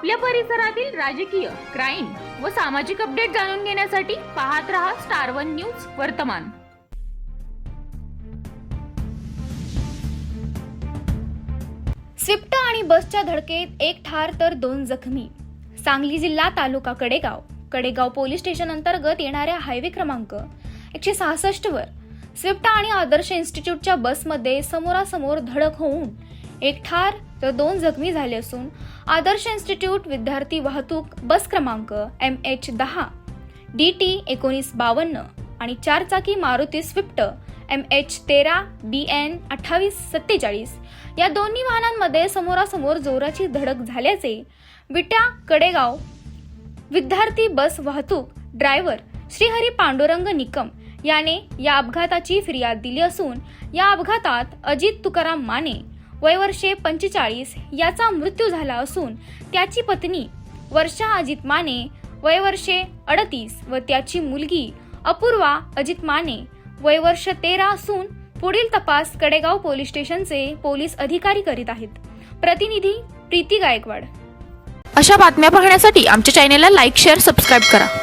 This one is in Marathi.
आपल्या परिसरातील राजकीय क्राईम व सामाजिक अपडेट जाणून घेण्यासाठी पाहत रहा स्टार वन न्यूज वर्तमान. स्विफ्ट आणि बसच्या धडकेत एक ठार तर दोन जखमी. सांगली जिल्हा तालुका कडेगाव. कडेगाव पोलीस स्टेशन अंतर्गत येणाऱ्या हायवे क्रमांक एकशे सहासष्ट वर. स्विफ्ट आणि आदर्श इन्स्टिट्यूटच्या बसमध्ये समोरासमोर धडक होऊन एक ठार तर दोन जखमी झाले असून आदर्श इन्स्टिट्यूट विद्यार्थी वाहतूक बस क्रमांक एम एच दहा डी टी एकोणीस बावन्न आणि चारचाकी मारुती स्विफ्ट एम एच तेरा बी एन अठ्ठावीस सत्तेचाळीस या दोन्ही वाहनांमध्ये समोरासमोर जोराची धडक झाल्याचे विटा कडेगाव विद्यार्थी बस वाहतूक ड्रायव्हर श्रीहरी पांडुरंग निकम याने या अपघाताची फिर्याद दिली असून या अपघातात अजित तुकाराम माने वयवर्षे पंचेचाळीस याचा मृत्यू झाला असून त्याची पत्नी वर्षा अजित माने वयवर्षे अडतीस व त्याची मुलगी अपूर्वा अजित माने वयवर्ष तेरा असून पुढील तपास कडेगाव पोलीस स्टेशनचे पोलीस अधिकारी करीत आहेत. प्रतिनिधी प्रीती गायकवाड. अशा बातम्या पाहण्यासाठी आमच्या चॅनेलला लाईक शेअर सबस्क्राईब करा.